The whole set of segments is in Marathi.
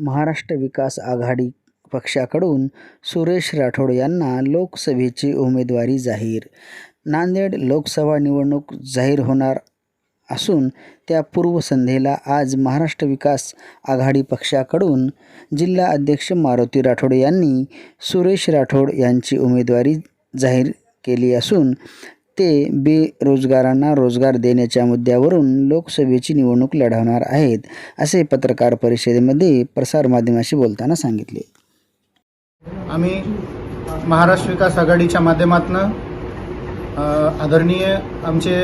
महाराष्ट्र विकास आघाडी पक्षाकडून सुरेश राठोड यांना लोकसभेची उमेदवारी जाहीर. नांदेड लोकसभा निवडणूक जाहीर होणार असून त्या पूर्वसंध्येला आज महाराष्ट्र विकास आघाडी पक्षाकडून जिल्हा अध्यक्ष मारुती राठोड यांनी सुरेश राठोड यांची उमेदवारी जाहीर केली असून ते बेरोजगारांना रोजगार देण्याच्या मुद्द्यावरून लोकसभेची निवडणूक लढवणार आहेत असे पत्रकार परिषदेमध्ये प्रसारमाध्यमाशी बोलताना सांगितले. आम्ही महाराष्ट्र विकास आघाडीच्या माध्यमातून आदरणीय आमचे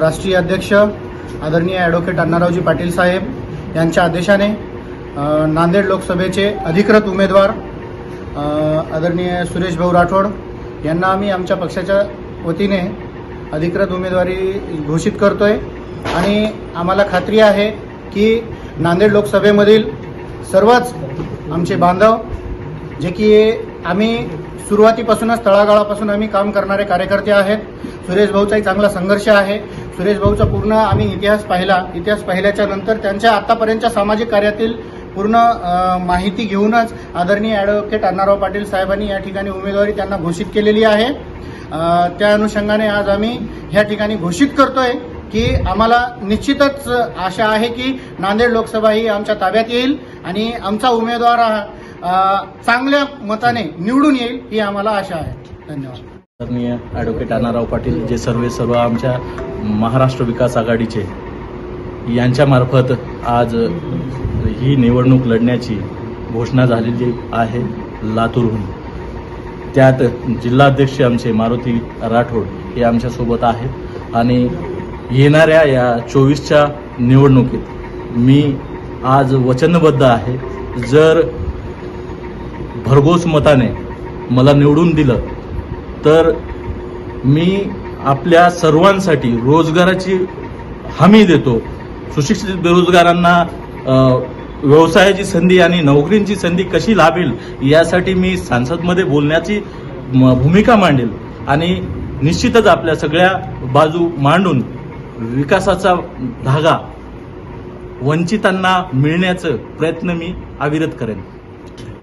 राष्ट्रीय अध्यक्ष आदरणीय ॲडव्होकेट अण्णारावजी पाटील साहेब यांच्या आदेशाने नांदेड लोकसभेचे अधिकृत उमेदवार आदरणीय सुरेश भाऊ राठोड यांना आम्ही आमच्या पक्षाच्या वतीने अधिकृत उमेदवारी घोषित करतोय. आणि आम्हाला खात्री आहे की नांदेड लोकसभेमधील सर्वच आमचे बांधव जे की आम्ही सुरुवातीपासूनच तळागाळापासून आम्ही काम करणारे कार्यकर्ते आहेत. सुरेश भाऊचाही चांगला संघर्ष आहे. सुरेश भाऊचा पूर्ण आम्ही इतिहास पाहिला. इतिहास पाहिल्याच्या नंतर त्यांच्या आतापर्यंतच्या सामाजिक कार्यातील पूर्ण माहिती घेऊनच आदरणीय ॲडव्होकेट अण्णाराव पाटील साहेबांनी या ठिकाणी उमेदवारी त्यांना घोषित केलेली आहे. त्या अनुषंगाने आज आम्ही ह्या ठिकाणी घोषित करतोय की आम्हाला निश्चितच आशा आहे की नांदेड लोकसभा ही आमच्या ताब्यात येईल आणि आमचा उमेदवार हा, चांगल्या मताने निवडून येईल ही आम्हाला आशा आहे. धन्यवाद. आदरणीय ॲडव्होकेट अण्णाराव पाटील जे सर्व सर्व आमच्या महाराष्ट्र विकास आघाडीचे यांच्यामार्फत आज ही निवडणूक लढण्याची घोषणा झालेली आहे लातूरहून. त्यात जिल्हाध्यक्ष आमचे मारुती राठोड हे आमच्यासोबत आहेत. आणि येणाऱ्या या चोवीसच्या निवडणुकीत मी आज वचनबद्ध आहे. जर भरघोस मताने मला निवडून दिलं तर मी आपल्या सर्वांसाठी रोजगाराची हमी देतो. सुशिक्षित बेरोजगारांना व्यवसायाची संधी आणि नोकरींची संधी कशी लाभेल यासाठी मी संसदमध्ये बोलण्याची म- भूमिका मांडेल. आणि निश्चितच आपल्या सगळ्या बाजू मांडून विकासाचा धागा वंचितांना मिळण्याचं प्रयत्न मी अविरत करेन.